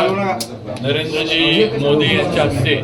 नरेंद्रजी मोदी यांच्या हस्ते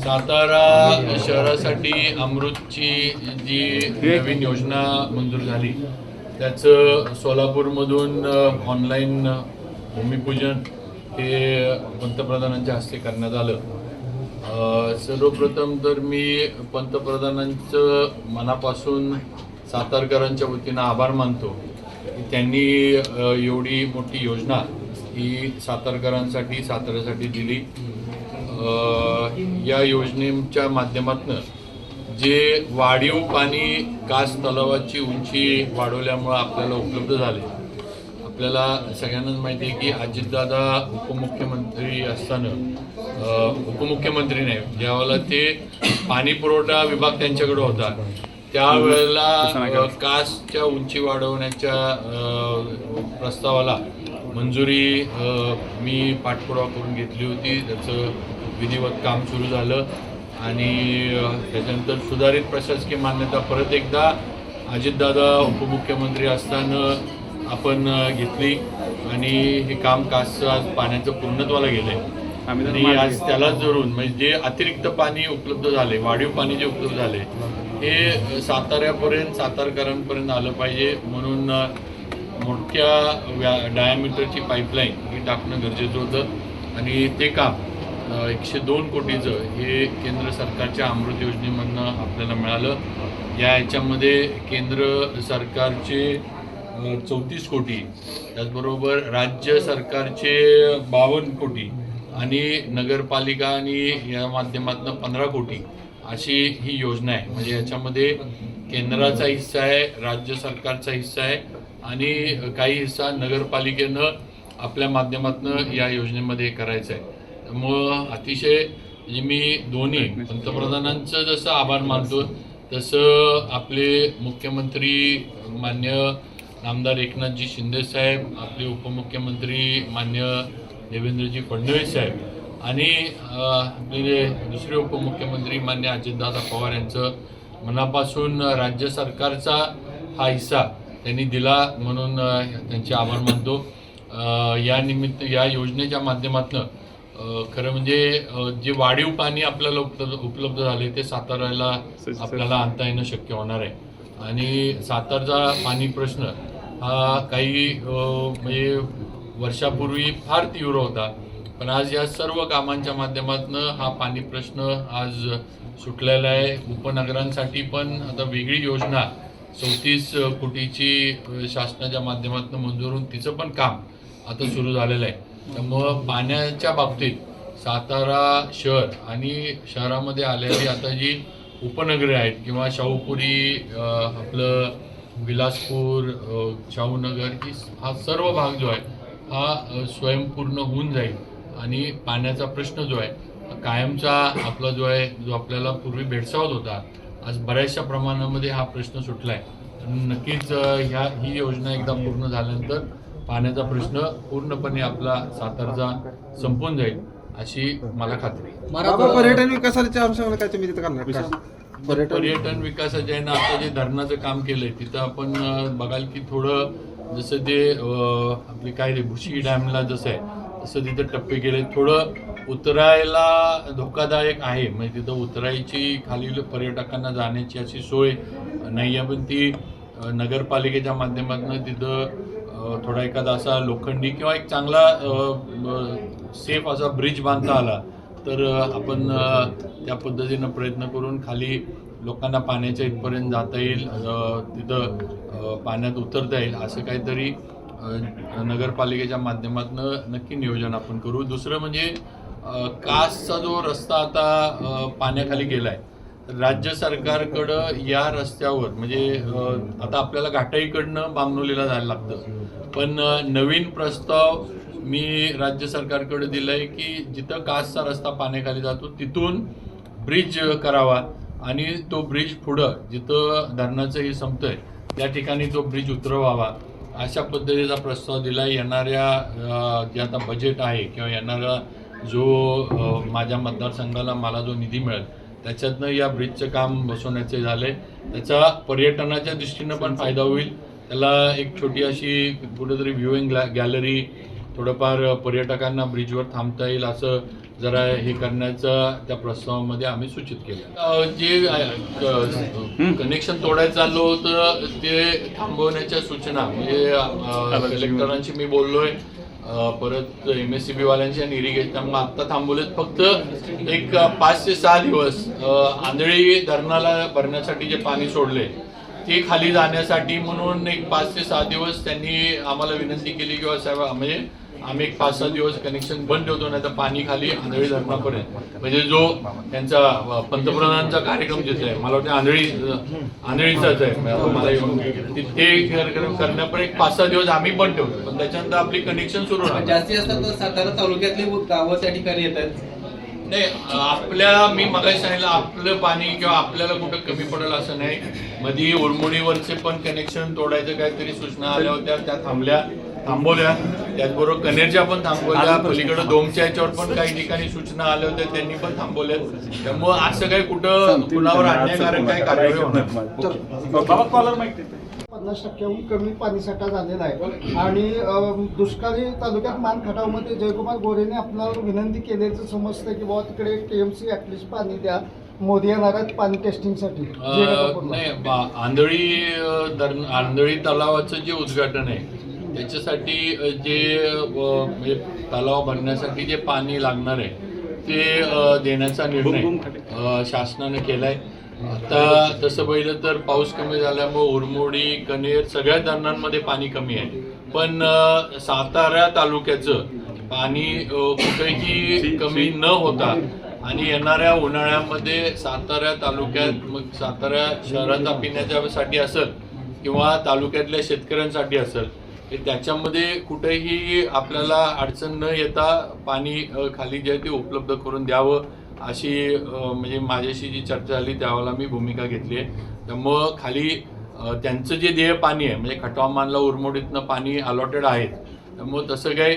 सातारा शहरासाठी अमृतची जी नवीन योजना मंजूर झाली त्याचं सोलापूरमधून ऑनलाईन भूमिपूजन हे पंतप्रधानांच्या हस्ते करण्यात आलं. सर्वप्रथम तर मी पंतप्रधानांचं मनापासून सातारकरांच्या वतीनं आभार मानतो की त्यांनी एवढी मोठी योजना ही सातारकरांसाठी साताऱ्यासाठी दिली. या योजनेच्या माध्यमातून जे वाढीव पाणी कास तलावाची उंची वाढवल्यामुळं आपल्याला उपलब्ध झाले. आपल्याला सगळ्यांनाच माहिती आहे की अजितदादा उपमुख्यमंत्री असताना उपमुख्यमंत्री नाही ज्यावेळेला ते पाणी पुरवठा विभाग त्यांच्याकडे होता त्यावेळेला कासच्या उंची वाढवण्याच्या प्रस्तावाला मंजुरी मी पाठपुरावा करून घेतली होती. त्याचं विधिवत काम सुरू झालं आणि त्याच्यानंतर सुधारित प्रशासकीय मान्यता परत एकदा अजितदादा उपमुख्यमंत्री असताना आपण घेतली आणि हे काम कासचं आज पाण्याचं पूर्णत्वाला गेलंय. आणि आज त्यालाच धरून म्हणजे जे अतिरिक्त पाणी उपलब्ध झाले वाढीव पाणी जे उपलब्ध झाले हे साताऱ्यापर्यंत सातारकरांपर्यंत आलं पाहिजे. म्हणून मोठ्या व्या डायमीटरची पाईपलाईन ही टाकणं गरजेचं होतं. आणि ते काम एकशे दोन कोटीचं हे केंद्र सरकारच्या अमृत योजनेमधनं आपल्याला मिळालं. या याच्यामध्ये केंद्र सरकारचे चौतीस कोटी त्याचबरोबर राज्य सरकारचे बावन्न कोटी आणि नगरपालिका आणि या माध्यमातून पंधरा कोटी अशी ही योजना आहे. म्हणजे याच्यामध्ये केंद्राचा हिस्सा आहे राज्य सरकारचा हिस्सा आहे आणि काही हिस्सा नगरपालिकेनं आपल्या माध्यमातून या योजनेमध्ये करायचं आहे त्यामुळं अतिशय म्हणजे मी दोन्ही पंतप्रधानांचं जसं आभार मानतो तसं आपले मुख्यमंत्री मान्य नामदार एकनाथजी शिंदे साहेब आपले उपमुख्यमंत्री मान्य देवेंद्रजी फडणवीस साहेब आणि आपले दुसरे उपमुख्यमंत्री मान्य अजितदादा पवार यांचं मनापासून राज्य सरकारचा हा हिस्सा त्यांनी दिला म्हणून त्यांचे आभार मानतो. या निमित्त या योजनेच्या माध्यमातून खरं म्हणजे जे वाढीव पाणी आपल्याला उपलब्ध उपलब्ध झाले ते साताऱ्याला आपल्याला आणता येणं शक्य होणार आहे. आणि सातारचा पाणी प्रश्न हा काही म्हणजे वर्षापूर्वी फार तीव्र होता. पण आज या सर्व कामांच्या माध्यमातून हा पाणी प्रश्न आज सुटलेला आहे. उपनगरांसाठी पण आता वेगळी योजना चौतीस कोटीची शासनाच्या माध्यमातून मंजूर होऊन तिचं पण काम आता सुरू झालेलं आहे. त्यामुळं पाण्याच्या बाबतीत सातारा शहर आणि शहरामध्ये आलेली आता जी उपनगरे आहेत किंवा शाहूपुरी आपलं विलासपूर शाहूनगर ही हा सर्व भाग जो आहे हा स्वयंपूर्ण होऊन जाईल आणि पाण्याचा प्रश्न जो आहे कायमचा आपला जो आहे जो आपल्याला पूर्वी भेडसावत होता आज बऱ्याचशा प्रमाणामध्ये हा प्रश्न सुटला आहे नक्कीच ह्या ही योजना एकदा पूर्ण झाल्यानंतर पाण्याचा प्रश्न पूर्णपणे आपला सातारचा संपून जाईल अशी मला खात्री बाबा पर्यटन विकासाच्या अनुषंगाने काय तुम्ही तिथं करणार? का? पर्यटन पर्यटन विकासाच्या आहे ना आता जे धरणाचं काम केलंय तिथं आपण अं, बघाल की थोडं जसं ते अं, आपले काय ते भुशी डॅमला जसं आहे तसं तिथं टप्पे केले थोडं उतरायला धोकादायक आहे. म्हणजे तिथं उतरायची खालील पर्यटकांना जाण्याची अशी सोय नाही आहे पण ती नगरपालिकेच्या माध्यमातून तिथं थोडा एखादा असा लोखंडी किंवा एक चांगला सेफ असा ब्रिज बांधता आला तर आपण त्या पद्धतीनं प्रयत्न करून खाली लोकांना पाण्याच्या इथपर्यंत जाता येईल तिथं पाण्यात उतरता येईल असं काहीतरी नगरपालिकेच्या माध्यमातून नक्की नियोजन आपण करू. दुसरं म्हणजे कासचा जो रस्ता आता पाण्याखाली गेला आहे राज्य सरकारकडं या रस्त्यावर म्हणजे आता आपल्याला घाटाईकडनं बामनोलीला जायला लागतं. पण नवीन प्रस्ताव मी राज्य सरकारकडे दिलाय की जिथं कासचा रस्ता पाण्याखाली जातो तिथून ब्रिज करावा आणि तो ब्रिज पुढं जिथं धरणाचं हे संपतंय त्या ठिकाणी तो ब्रिज उतरवावा. अशा पद्धतीचा प्रस्ताव दिला येणाऱ्या जे आता बजेट आहे किंवा येणारा जो माझ्या मतदारसंघाला मला जो निधी मिळेल त्याच्यातनं या ब्रिजचं काम बसवण्याचे झाले. त्याचा पर्यटनाच्या दृष्टीनं पण फायदा होईल. त्याला एक छोटी अशी कुठेतरी व्ह्युईंग गॅलरी थोडंफार पर्यटकांना ब्रिजवर थांबता येईल असं जरा हे करण्याचं त्या प्रस्तावामध्ये आम्ही सूचित केलं. जे कनेक्शन तोडायचं चाललं होतं ते थांबवण्याच्या सूचना म्हणजे कलेक्टरांशी मी बोललोय. परत एम एस सी बी वाल्यांशी आणि इरिगेशन त्यामुळे आत्ता थांबवलेत. फक्त एक पाच ते सहा दिवस आंधळी धरणाला भरण्यासाठी जे पाणी सोडले ते खाली जाण्यासाठी म्हणून एक पाच ते सहा दिवस त्यांनी आम्हाला विनंती केली किंवा साहेब म्हणजे आम्ही एक पाच सहा दिवस कनेक्शन बंद ठेवतो नाही तर पाणी खाली आंधळी धरणापर्यंत म्हणजे जो त्यांचा पंतप्रधानांचा कार्यक्रम जिथे आहे मला वाटतं आंधळी आंधळीचाच आहे मला येऊन ते- करण्यापर्यंत एक पाच सहा दिवस आम्ही बंद ठेवतो. पण त्याच्यानंतर आपली कनेक्शन सुरू राहणार. जास्तीत जास्त तर सातारा तालुक्यातली गावं त्या ठिकाणी येतात नाही आपल्या मी मगाशी सांगितलं आपलं पाणी किंवा आपल्याला कुठं कमी पडेल असं नाही. मध्ये उरमुडीवरचे पण कनेक्शन तोडायचं काहीतरी सूचना आल्या होत्या त्या थांबल्या थांबवल्या. त्याचबरोबर कनेरच्या पण थांबवल्या पलीकडे दोमच्या याच्यावर पण काही ठिकाणी सूचना आल्या होत्या त्यांनी पण थांबवल्या त्यामुळं असं काही कुठं कुणावर अन्यायकारक काही कारवाई होणार नाही. पन्नास टक्क्याहून कमी पाणीसाठा झालेला आहे. आणि दुष्काळी तालुक्यात मानखटावमध्ये जयकुमार गोरेने आपल्याला विनंती केल्याचं समजतं की बाबा तिकडे टीएमसी ऍटलिस्ट पाणी द्या. मोदी येणार आहेत पाणी टेस्टिंगसाठी. नाही आंधळी आंधळी तलावाचं जे उद्घाटन आहे त्याच्यासाठी अं, जे म्हणजे तलाव भरण्यासाठी जे पाणी लागणार आहे ते देण्याचा निर्णय शासनानं केलाय. आता तसं पाहिलं तर पाऊस कमी झाल्यामुळे उरमोडी कनेर सगळ्या धरणांमध्ये पाणी कमी आहे. पण सातारा तालुक्याचं पाणी कुठेही कमी न होता आणि येणाऱ्या उन्हाळ्यामध्ये सातारा तालुक्यात मग सातारा शहराचा पिण्याच्यासाठी असेल किंवा तालुक्यातल्या शेतकऱ्यांसाठी असेल की त्याच्यामध्ये कुठेही आपल्याला अडचण न येता पाणी खाली जे आहे ते उपलब्ध करून द्यावं अशी म्हणजे माझ्याशी जी चर्चा झाली त्यावेळेला मी भूमिका घेतली आहे. त्यामुळं खाली त्यांचं जे देय पाणी आहे म्हणजे खटवामानला उरमोडीतनं पाणी अलॉटेड आहे त्यामुळं तसं काही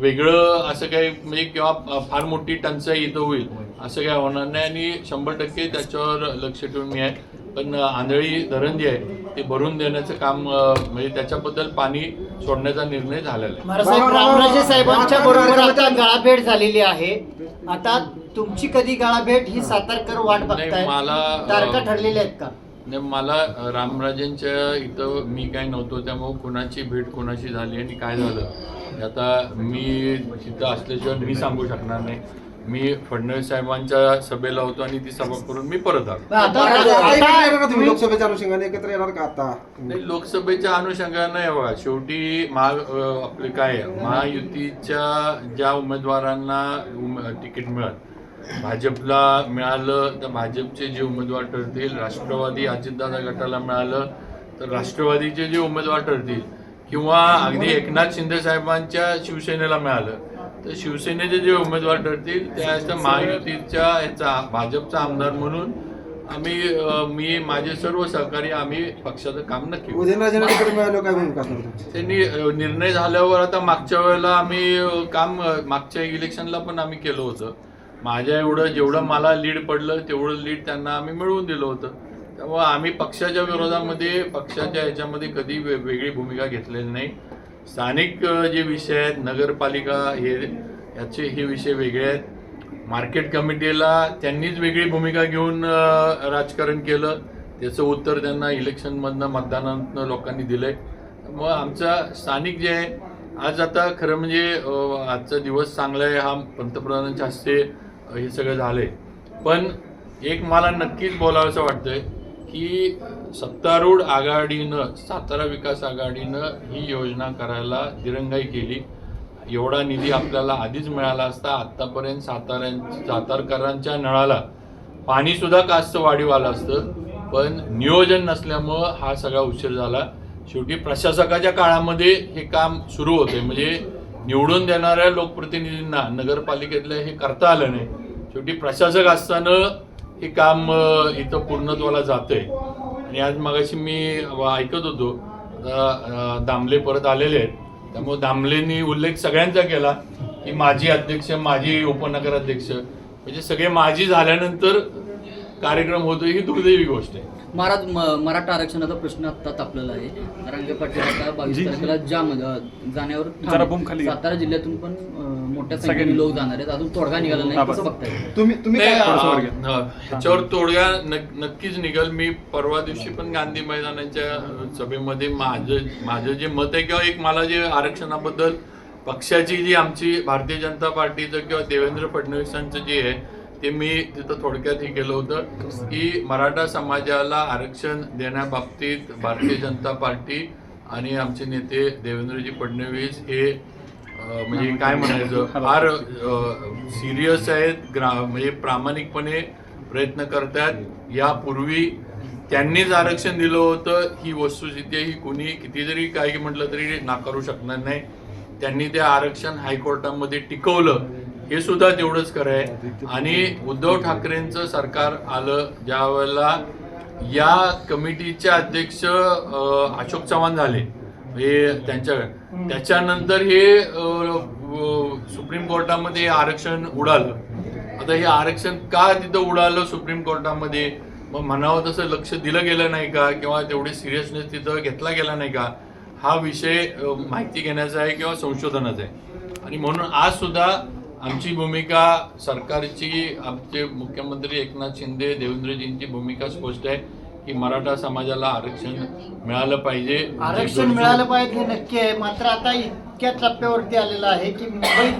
वेगळं असं काही म्हणजे किंवा फार मोठी टंचाई इथं होईल असं काही होणार नाही आणि शंभर टक्के त्याच्यावर लक्ष ठेवून मी आहे. पण आंधळी धरण जे आहे ते भरून देण्याचं काम म्हणजे त्याच्याबद्दल पाणी सोडण्याचा निर्णय झालेला आहे. महाराज रामराजे साहेबांच्या बरोबर आता गाळाभेट झालेली आहे. आता तुमची कधी गाळाभेट ही सातारकर वाट बघताय मला- तारखा ठरलेल्या आहेत का? नाही मला रामराजेंच्या इथं मी काय नव्हतो त्यामुळे कोणाची भेट कोणाशी झाली आणि काय झालं आता मी तिथं असल्याशिवाय मी सांगू शकणार नाही. मी फडणवीस साहेबांच्या सभेला होतो आणि ती सभा करून मी परत आलो. लोकसभेच्या अनुषंगाने? एकत्र येणार का आता? नाही लोकसभेच्या अनुषंगानं हे बघा. शेवटी महा आपले काय आहे, महायुतीच्या ज्या उमेदवारांना उम- तिकीट मिळत भाजपला मिळालं तर भाजपचे जे उमेदवार ठरतील राष्ट्रवादी अजितदादा गटाला मिळालं तर राष्ट्रवादीचे जे उमेदवार ठरतील किंवा अगदी एकनाथ शिंदे साहेबांच्या शिवसेनेला मिळालं तर शिवसेनेचे जे उमेदवार ठरतील त्या महायुतीच्या याचा भाजपचा आमदार म्हणून आम्ही मी माझे सर्व सहकारी आम्ही पक्षाचं काम नक्की? त्यांनी निर्णय झाल्यावर आता मागच्या वेळेला आम्ही काम मागच्या इलेक्शनला पण आम्ही केलं होतं. माझ्या एवढं जेवढं मला लीड पडलं तेवढं लीड त्यांना आम्ही मिळवून दिलं होतं. त्यामुळे आम्ही पक्षाच्या विरोधामध्ये पक्षाच्या ह्याच्यामध्ये कधी वेगळी भूमिका घेतलेली नाही. स्थानिक जे विषय आहेत नगरपालिका हे याचे हे विषय वेगळे आहेत. मार्केट कमिटीला त्यांनीच वेगळी भूमिका घेऊन राजकारण केलं. त्याचं उत्तर त्यांना इलेक्शनमधनं मतदानातनं लोकांनी दिलं आहे मग आमचा स्थानिक जे आहे आज आता खरं म्हणजे आजचा दिवस चांगला आहे. हा पंतप्रधानांच्या हस्ते हे सगळं झालं आहे पण एक मला नक्कीच बोलावंसं वाटतंय की सत्तारूढ आघाडीनं सातारा विकास आघाडीनं ही योजना करायला दिरंगाई केली. एवढा निधी आपल्याला आधीच मिळाला असता आत्तापर्यंत साताऱ्यां सातारकरांच्या नळाला पाणी सुद्धा कास्त वाढीव आलं असतं. पण नियोजन नसल्यामुळं हा सगळा उशीर झाला. शेवटी प्रशासकाच्या काळामध्ये हे काम सुरू होते म्हणजे निवडून देणाऱ्या लोकप्रतिनिधींना नगरपालिकेतलं हे करता आलं नाही. शेवटी प्रशासक असताना हे काम इथं पूर्णत्वाला जातंय. आणि आज मगाशी मी ऐकत होतो. दामले परत आलेले आहेत. त्यामुळे दामलेंनी उल्लेख सगळ्यांचा केला की माजी अध्यक्ष माजी उपनगराध्यक्ष म्हणजे सगळे माजी झाल्यानंतर कार्यक्रम होतो ही दुर्दैवी गोष्ट आहे. मरा म- मराठा आरक्षणाचा प्रश्न आता तापलेला आहे. रंगे पाटील आता बावीस तारखेला जाम जाण्यावर. सातारा जिल्ह्यातून पण मोठ्या संख्येने लोक जाणार आहेत. अजून तोडगा निघाला नाही बघताय. तुम्ही ह्याच्यावर तोडगा नक- नक्कीच निघाल. मी परवा दिवशी पण गांधी मैदानाच्या सभेमध्ये माझं माझं जे मत आहे किंवा एक मला जे आरक्षणाबद्दल पक्षाची जी आमची भारतीय जनता पार्टीचं किंवा देवेंद्र फडणवीसांचं जे आहे ते मी तिथं थोडक्यात हे केलं होतं की मराठा समाजाला आरक्षण देण्याबाबतीत भारतीय जनता पार्टी आणि आमचे नेते देवेंद्रजी फडणवीस हे म्हणजे काय म्हणायचं फार सिरियस आहेत ग्रा म्हणजे प्रामाणिकपणे प्रयत्न करतात यापूर्वी त्यांनीच आरक्षण दिलं होतं. ही वस्तुस्थिती ही कुणी किती जरी काही म्हटलं तरी नाकारू शकणार नाही. त्यांनी ते आरक्षण हायकोर्टामध्ये टिकवलं. हे सुद्धा तेवढंच खरं आहे. आणि उद्धव ठाकरेंचं सरकार आलं ज्या वेळेला या कमिटीचे अध्यक्ष अशोक चव्हाण झाले. हे त्यांच्या त्याच्यानंतर हे सुप्रीम कोर्टामध्ये आरक्षण उडालं. आता हे आरक्षण का तिथं उडालं सुप्रीम कोर्टामध्ये? मग म्हणावं तसं लक्ष दिलं गेलं नाही का? किंवा तेवढे सिरियसनेस तिथं घेतला गेला नाही का? हा विषय माहिती घेण्याचा आहे किंवा संशोधनाचा आहे. आणि म्हणून आज सुद्धा आमची भूमिका सरकारची आमचे मुख्यमंत्री एकनाथ शिंदे देवेंद्रजींची भूमिका स्पष्ट आहे की मराठा समाजाला आरक्षण मिळालं पाहिजे. आरक्षण मिळालं पाहिजे हे नक्की आहे. मात्र आता इतक्या टप्प्यावरती आलेलं आहे की मुंबई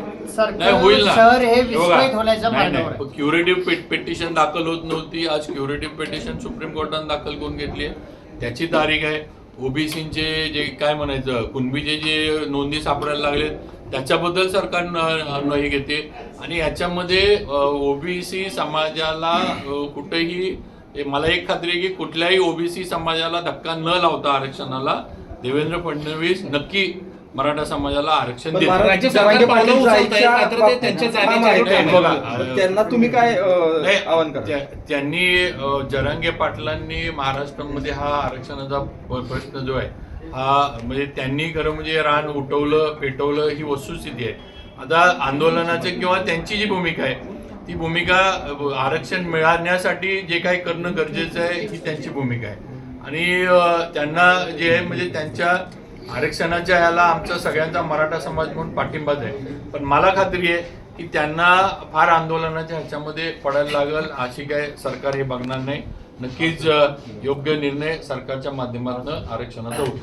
शहर हे विस्कळीत होण्याच्या मार्गावर क्युरेटिव्ह पिटिशन दाखल होत नव्हती. आज क्युरेटिव्ह पिटिशन सुप्रीम कोर्टाने दाखल करून घेतली आहे. त्याची तारीख आहे. ओबीसीचे जे काय म्हणायचं कुणबीचे जे नोंदी सापडायला लागले त्याच्याबद्दल सरकार न- न- हे घेते. आणि याच्यामध्ये ओबीसी समाजाला कुठेही हे मला एक खात्री आहे की कुठल्याही ओबीसी समाजाला धक्का न लावता आरक्षणाला देवेंद्र फडणवीस नक्की मराठा समाजाला आरक्षण त्यांना तुम्ही काय नाही, आवाहन करा? त्यांनी जरांगे पाटलांनी महाराष्ट्रामध्ये हा आरक्षणाचा प्रश्न जो आहे हा म्हणजे त्यांनी खरं म्हणजे रान उठवलं पेटवलं ही वस्तुस्थिती आहे. आता आंदोलनाचं किंवा त्यांची जी भूमिका आहे ती भूमिका आरक्षण मिळण्यासाठी जे काही करणं गरजेचं आहे ही त्यांची भूमिका आहे. आणि त्यांना जे आहे म्हणजे त्यांच्या आरक्षणाच्या याला आमचा सगळ्यांचा मराठा समाज म्हणून पाठिंबाच आहे. पण मला खात्री आहे की त्यांना फार आंदोलनाच्या ह्याच्यामध्ये पडायला लागल अशी काय सरकार हे बघणार नाही. नक्कीच योग्य निर्णय सरकारच्या माध्यमातून आरक्षणाचा होईल.